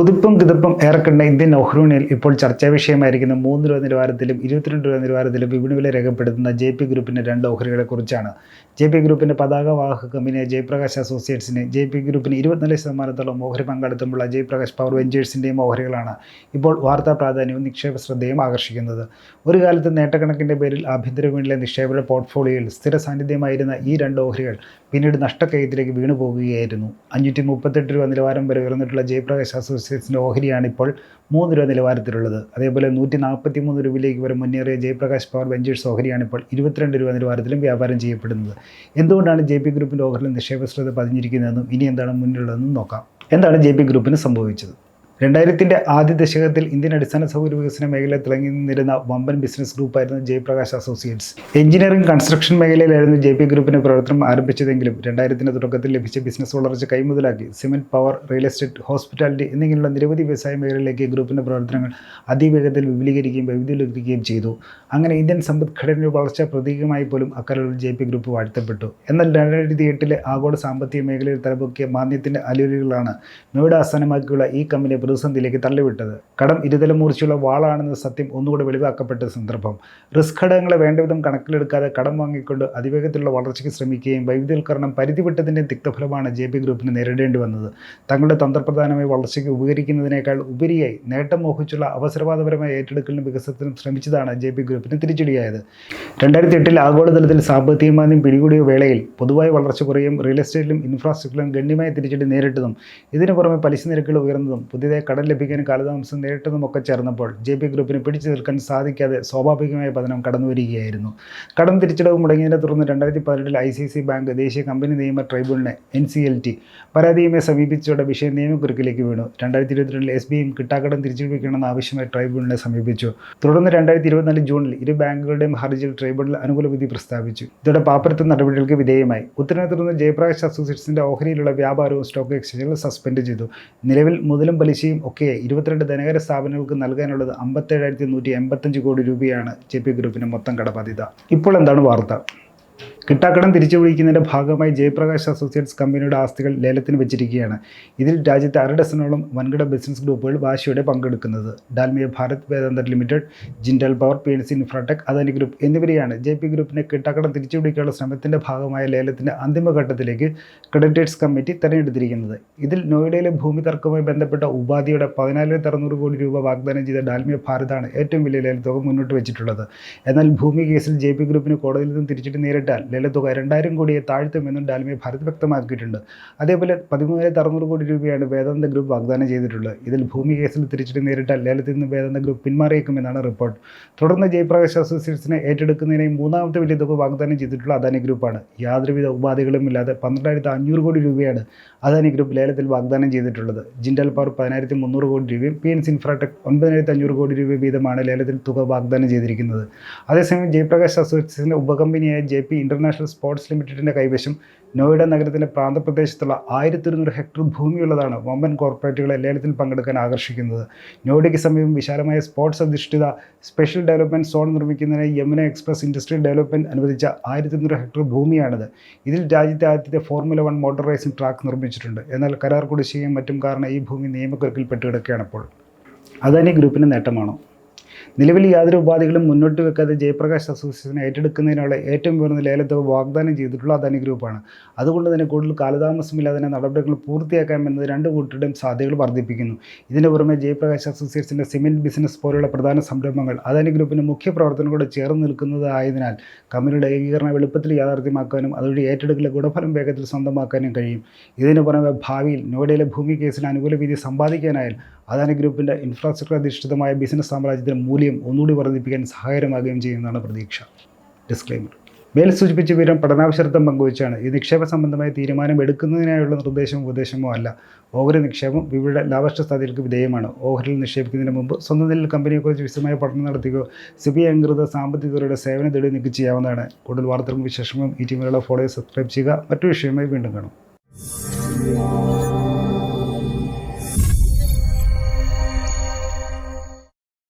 കുതിപ്പും കുതിപ്പും ഏറെക്കണ്ട Indian ഓഹ്റൂണിൽ ഇപ്പോൾ ചർച്ചാ വിഷയമായിരിക്കുന്ന മൂന്ന് രൂപ നിലവാരത്തിലും ഇരുപത്തിരണ്ട് രൂപ നിലവാരത്തിലും വിപണി വില രേഖപ്പെടുത്തുന്ന ജെ പി ഗ്രൂപ്പിന്റെ രണ്ട് ഓഹരികളെ കുറിച്ചാണ്. ജെ പി ഗ്രൂപ്പിന്റെ പതാകവാഹക കമ്പനിയായ ജയപ്രകാശ് അസോസിയേറ്റ്സിന് ജെ പി ഗ്രൂപ്പിന് ഇരുപത്തിനാല് ശതമാനത്തോളം ഓഹരി പങ്കാളിത്തമുള്ള ജയപ്രകാശ് പവർ വെഞ്ചേഴ്സിന്റെയും ഓഹരികളാണ് ഇപ്പോൾ വാർത്താ പ്രാധാന്യവും നിക്ഷേപ ശ്രദ്ധയും ആകർഷിക്കുന്നത്. ഒരു കാലത്ത് നേട്ടക്കണക്കിന്റെ പേരിൽ ആഭ്യന്തര വീണിലെ നിക്ഷേപരുടെ പോർട്ട്ഫോളിയോയിൽ സ്ഥിര സാന്നിധ്യമായിരുന്ന ഈ രണ്ട് ഓഹരികൾ പിന്നീട് നഷ്ടക്കയത്തിലേക്ക് വീണു പോകുകയായിരുന്നു അഞ്ഞൂറ്റി മുപ്പത്തെട്ട് രൂപ നിലവാരം വരെ ഉയർന്നിട്ടുള്ള ജയപ്രകാശ് അസോസിയേറ്റ്സിന്റെ ഓഹരിയാണ് ഇപ്പോൾ മൂന്ന് രൂപ നിലവാരത്തിലുള്ളത്. അതേപോലെ നൂറ്റി നാൽപ്പത്തി മൂന്ന് രൂപയിലേക്ക് വരെ മുന്നേറിയ ജയപ്രകാശ് പവർ വെഞ്ചേഴ്സ് ഓഹരിയാണ് ഇപ്പോൾ ഇരുപത്തിരണ്ട് രൂപ നിലവാരത്തിലും വ്യാപാരം ചെയ്യപ്പെടുന്നത്. എന്തുകൊണ്ടാണ് ജെ പി ഗ്രൂപ്പിന്റെ ഓഹരിയിൽ നിക്ഷേപ ശ്രദ്ധ പതിഞ്ഞിരിക്കുന്നതെന്നും ഇനി എന്താണ് മുന്നിലുള്ളതെന്നും നോക്കാം. എന്താണ് ജെ പി ഗ്രൂപ്പിന് സംഭവിച്ചത്? രണ്ടായിരത്തിന്റെ ആദ്യ ദശകത്തിൽ ഇന്ത്യൻ അടിസ്ഥാന സൗകര്യ വികസന മേഖലയിൽ തിളങ്ങി നിന്നിരുന്ന വമ്പൻ ബിസിനസ് ഗ്രൂപ്പായിരുന്നു ജയപ്രകാശ് അസോസിയേറ്റ്സ്. എഞ്ചിനീയറിംഗ് കൺസ്ട്രക്ഷൻ മേഖലയിലായിരുന്നു ജെ പി ഗ്രൂപ്പിന്റെ പ്രവർത്തനം ആരംഭിച്ചതെങ്കിലും രണ്ടായിരത്തിന്റെ തുടക്കത്തിൽ ലഭിച്ച ബിസിനസ് വളർച്ച കൈമുതലാക്കി cement power real estate hospitality എന്നിങ്ങനെയുള്ള നിരവധി വ്യവസായ മേഖലയിലേക്ക് ഗ്രൂപ്പിന്റെ പ്രവർത്തനങ്ങൾ അതിവേഗത്തിൽ വിപുലീകരിക്കുകയും വൈവിധ്യവൽക്കരിക്കുകയും ചെയ്തു. അങ്ങനെ ഇന്ത്യൻ സമ്പദ്ഘടനയുടെ വളർച്ച പ്രതീകമായി പോലും അക്കാലത്ത് ജെ പി ഗ്രൂപ്പ് വാഴ്ത്തപ്പെട്ടു. എന്നാൽ രണ്ടായിരത്തി എട്ടിലെ ആഗോള സാമ്പത്തിക മേഖലയിൽ തലപൊക്കിയ മാന്ദ്യത്തിന്റെ അലൂലുകളാണ് നോയിഡ ആസ്ഥാനമാക്കിയുള്ള ഈ കമ്പനി പ്രതിസന്ധിയിലേക്ക് തള്ളിവിട്ടത്. കടം ഇരുതല മൂർച്ചയുള്ള വാളാണെന്ന സത്യം ഒന്നുകൂടി വെളിവാക്കപ്പെട്ട സന്ദർഭം. റിസ്ക് ഘടകങ്ങളെ വേണ്ടവിധം കണക്കിലെടുക്കാതെ കടം വാങ്ങിക്കൊണ്ട് അതിവേഗത്തിലുള്ള വളർച്ചയ്ക്ക് ശ്രമിക്കുകയും വൈവിധ്യവൽക്കരണം പരിധിവിട്ടതിന്റെ തിക്തഫലമാണ് ജെ പി ഗ്രൂപ്പിന് നേരിടേണ്ടി വന്നത്. തങ്ങളുടെ തന്ത്രപ്രധാനമായ വളർച്ചയ്ക്ക് ഉപകരിക്കുന്നതിനേക്കാൾ ഉപരിയായി നേട്ടം മോഹിച്ചുള്ള അവസരവാദപരമായ ഏറ്റെടുക്കലിനും വികസനത്തിനും ശ്രമിച്ചതാണ് ജെ പി ഗ്രൂപ്പിന് തിരിച്ചടിയായത്. രണ്ടായിരത്തി എട്ടിൽ ആഗോളതലത്തിൽ സാമ്പത്തിക മാന്ദ്യം പിടികൂടിയ വേളയിൽ പൊതുവായ വളർച്ച കുറയും റിയൽ എസ്റ്റേറ്റിലും ഇൻഫ്രാസ്ട്രക്ചറിലും ഗണ്യമായ തിരിച്ചടി നേരിട്ടതും ഇതിനു പുറമെ പലിശ നിരക്കുകൾ ഉയർന്നതും പുതിയതായി കടം ലഭിക്കാൻ കാലതാമസം നേരിട്ടതുമൊക്കെ ചേർന്നപ്പോൾ ജെ പി ഗ്രൂപ്പിന് പിടിച്ചു നിൽക്കാൻ സാധിക്കാതെ സ്വാഭാവികമായ പതനം കടന്നു വരികയായിരുന്നു കടം തിരിച്ചടവ് മുടങ്ങിയതിനെ തുടർന്ന് രണ്ടായിരത്തി പതിനെട്ടിൽ ഐ സി സി ബാങ്ക് ദേശീയ കമ്പനി നിയമ ട്രൈബ്യൂണലിനെ എൻ സി എൽ ടി പരാതിയുമായി സമീപിച്ചതോടെ വിഷയം നിയമക്കുരുക്കിലേക്ക് വീണു. രണ്ടായിരത്തി ഇരുപത്തിരണ്ടിൽ എസ് ബി ഐയും കിട്ടാക്കടം തിരിച്ചുപിടിക്കണമെന്ന് ആവശ്യമായി ട്രൈബ്യൂണലിനെ സമീപിച്ചു. തുടർന്ന് രണ്ടായിരത്തി ഇരുപത്തിനാല് ജൂണിൽ ഇരു ബാങ്കുകളുടെയും ഹർജിയിൽ ട്രൈബ്യൂണൽ അനുകൂല വിധി പ്രസ്താവിച്ചു. ഇതോടെ പാപ്പരത്ത നടപടികൾക്ക് വിധേയമായി. ഉത്തരവിനെ തുടർന്ന് ജയപ്രകാശ് അസോസിയേറ്റ്സിന്റെ ഓഹരിയിലുള്ള വ്യാപാരവും സ്റ്റോക്ക് എക്സ്ചേഞ്ചുകൾ സസ്പെൻഡ് ചെയ്തു. നിലവിൽ മുതലും പലിശയും ഒക്കെ ഇരുപത്തിരണ്ട് ധനകര സ്ഥാപനങ്ങൾക്ക് നൽകാനുള്ളത് അമ്പത്തേഴായിരത്തി നൂറ്റി എൺപത്തഞ്ച് കോടി രൂപയാണ് ജെ പി ഗ്രൂപ്പിന് മൊത്തം കടബാധ്യത. ഇപ്പോൾ എന്താണ് വാർത്ത? കിട്ടാക്കടം തിരിച്ചു വിളിക്കുന്നതിന്റെ ഭാഗമായി ജയപ്രകാശ് അസോസിയേറ്റ്സ് കമ്പനിയുടെ ആസ്തികൾ ലേലത്തിന് വെച്ചിരിക്കുകയാണ്. ഇതിൽ രാജ്യത്തെ അര ഡസനോളം വൻകിട ബിസിനസ് ഗ്രൂപ്പുകൾ വാശിയോടെ പങ്കെടുക്കുന്നത്. Dalmia Bharat Vedanta limited Jindal power P N C infratech Adani group എന്നിവരെയാണ് ജെ പി ഗ്രൂപ്പിനെ കിട്ടാക്കടം തിരിച്ചു പിടിക്കാനുള്ള ശ്രമത്തിന്റെ ഭാഗമായ ലേലത്തിന്റെ അന്തിമഘട്ടത്തിലേക്ക് ക്രെഡിറ്റേഴ്സ് കമ്മിറ്റി തെരഞ്ഞെടുത്തിരിക്കുന്നത്. ഇതിൽ നോയിഡയിലെ ഭൂമി തർക്കവുമായി ബന്ധപ്പെട്ട ഉപാധിയുടെ പതിനാലായിരത്തി അറുന്നൂറ് കോടി രൂപ വാഗ്ദാനം ചെയ്ത ഡാൽമിയ ഭാരതാണ് ഏറ്റവും വലിയ ലേലത്തുക മുന്നോട്ട് വെച്ചിട്ടുള്ളത്. എന്നാൽ ഭൂമി കേസിൽ ജെ പി ഗ്രൂപ്പിന് കോടതിയിൽ നിന്നും തിരിച്ചിട്ട് നേരിട്ടാൽ ലേലത്തുക രണ്ടായിരം കോടിയെ താഴ്ത്തുമെന്നും ഡാൽമിയ ഭാരത് വ്യക്തമാക്കിയിട്ടുണ്ട്. അതേപോലെ പതിമൂവായിരത്തി അറുന്നൂറ് കോടി രൂപയാണ് വേദാന്ത ഗ്രൂപ്പ് വാഗ്ദാനം ചെയ്തിട്ടുള്ളത്. ഇതിൽ ഭൂമി കേസിൽ തിരിച്ചടി നേരിട്ടാൽ ലേലത്തിൽ നിന്ന് വേദാന്ത ഗ്രൂപ്പ് പിന്മാറിയേക്കുമെന്നാണ് റിപ്പോർട്ട്. തുടർന്ന് ജയപ്രകാശ് അസോസിയേറ്റ്സിനെ ഏറ്റെടുക്കുന്നതിനായി മൂന്നാമത്തെ വലിയ തുക വാഗ്ദാനം ചെയ്തിട്ടുള്ള അദാനി ഗ്രൂപ്പാണ്. യാതൊരുവിധ ഉപാധികളും ഇല്ലാതെ പന്ത്രണ്ടായിരത്തി അഞ്ഞൂറ് കോടി രൂപയാണ് അദാനി ഗ്രൂപ്പ് ലേലത്തിൽ വാഗ്ദാനം ചെയ്തിട്ടുള്ളത്. ജിൻഡൽ പവർ പതിനായിരത്തി മുന്നൂറ് കോടി രൂപയും പി എൻ സി ഇൻഫ്രാടെക് ഒൻപതിനായിരത്തി അഞ്ഞൂറ് കോടി രൂപ വീതമാണ് ലേലത്തിൽ തുക വാഗ്ദാനം ചെയ്തിരിക്കുന്നത്. അതേസമയം ജയപ്രകാശ് അസോസിയേറ്റ്സിന്റെ ഉപകമ്പനിയായ ജെ പി ഇന്റർനാഷണൽ സ്പോർട്സ് ലിമിറ്റഡിന്റെ കൈവശം നോയിഡ നഗരത്തിലെ പ്രാന്തപ്രദേശത്തുള്ള ആയിരത്തി ഒരുന്നൂറ് ഹെക്ടർ ഭൂമിയുള്ളതാണ് വമ്പൻ കോർപ്പറേറ്റുകളെ ലേലത്തിൽ പങ്കെടുക്കാൻ ആകർഷിക്കുന്നത്. നോയിഡയ്ക്ക് സമീപം വിശാലമായ സ്പോർട്സ് അധിഷ്ഠിത സ്പെഷ്യൽ ഡെവലപ്മെന്റ് സോൺ നിർമ്മിക്കുന്നതിന് യമുന എക്സ്പ്രസ് ഇൻഡസ്ട്രിയൽ ഡെവലപ്മെന്റ് അനുവദിച്ച ആയിരത്തി ഇരുന്നൂറ് ഹെക്ടർ ഭൂമിയാണിത്. ഇതിൽ രാജ്യത്തെ ആദ്യത്തെ formula one motor racing track നിർമ്മിച്ചിട്ടുണ്ട്. എന്നാൽ കരാർ കുടിശ്ശികയും മറ്റും കാരണം ഈ ഭൂമി നിയമക്കുരുക്കിൽ പെട്ടുകിടക്കുകയാണ് അപ്പോൾ അദാനി ഗ്രൂപ്പിന് നേട്ടമാണോ? നിലവിൽ യാതൊരു ഉപാധികളും മുന്നോട്ട് വെക്കാതെ ജയപ്രകാശ് അസോസിയേഷനെ ഏറ്റെടുക്കുന്നതിനുള്ള ഏറ്റവും ഉയർന്ന ലേലത്തുക വാഗ്ദാനം ചെയ്തിട്ടുള്ള അദാനി ഗ്രൂപ്പാണ്. അതുകൊണ്ട് തന്നെ കൂടുതൽ കാലതാമസമില്ലാതെ തന്നെ നടപടികൾ പൂർത്തിയാക്കാമെന്നത് രണ്ട് കൂട്ടരുടെയും സാധ്യതകൾ വർദ്ധിപ്പിക്കുന്നു. ഇതിന് പുറമെ ജയപ്രകാശ് അസോസിയേഷന്റെ സിമെന്റ് ബിസിനസ് പോലുള്ള പ്രധാന സംരംഭങ്ങൾ അദാനി ഗ്രൂപ്പിന്റെ മുഖ്യ പ്രവർത്തനങ്ങളോട് ചേർന്ന് നിൽക്കുന്നതായതിനാൽ കമ്പനിയുടെ ഏകീകരണം എളുപ്പത്തിൽ യാഥാർത്ഥ്യമാക്കാനും അതുവഴി ഏറ്റെടുക്കലെ ഗുണഫലം വേഗത്തിൽ സ്വന്തമാക്കാനും കഴിയും. ഇതിന് പുറമെ ഭാവിയിൽ നോയിഡയിലെ ഭൂമി കേസിൽ അനുകൂല വിധി സമ്പാദിക്കാനായാൽ അദാനി ഗ്രൂപ്പിന്റെ ഇൻഫ്രാസ്ട്രക്ചർ അധിഷ്ഠിതമായ ബിസിനസ് സാമ്രാജ്യത്തിന് മൂല്യം ഒന്നുകൂടി വർദ്ധിപ്പിക്കാൻ സഹായകരമാകുകയും ചെയ്യുന്നതാണ് പ്രതീക്ഷ. ഡിസ്ക്ലൈമർ മേൽ സൂചിപ്പിച്ച വിവരം പഠനാവശ്യർത്ഥം പങ്കുവച്ചാണ്. ഈ നിക്ഷേപ സംബന്ധമായ തീരുമാനം എടുക്കുന്നതിനായുള്ള നിർദ്ദേശമോ ഉപദേശമോ അല്ല. ഓഹരി നിക്ഷേപം വിവിധ ലാഭഷ്ട സാധ്യതകൾക്ക് വിധേയമാണ്. ഓഹരിയിൽ നിക്ഷേപിക്കുന്നതിന് മുമ്പ് സ്വന്തം നിലയിൽ കമ്പനിയെക്കുറിച്ച് വിശദമായ പഠനം നടത്തുകയോ സിബി അംഗീകൃത സാമ്പത്തികരുടെ സേവനം തേടി നിങ്ങൾക്ക് ചെയ്യാവുന്നതാണ്. കൂടുതൽ വാർത്തകൾക്ക് വിശേഷങ്ങളും ഈ ടീമിലുള്ള ഫോളോ സബ്സ്ക്രൈബ് ചെയ്യുക. മറ്റു വിഷയമായി വീണ്ടും കാണും.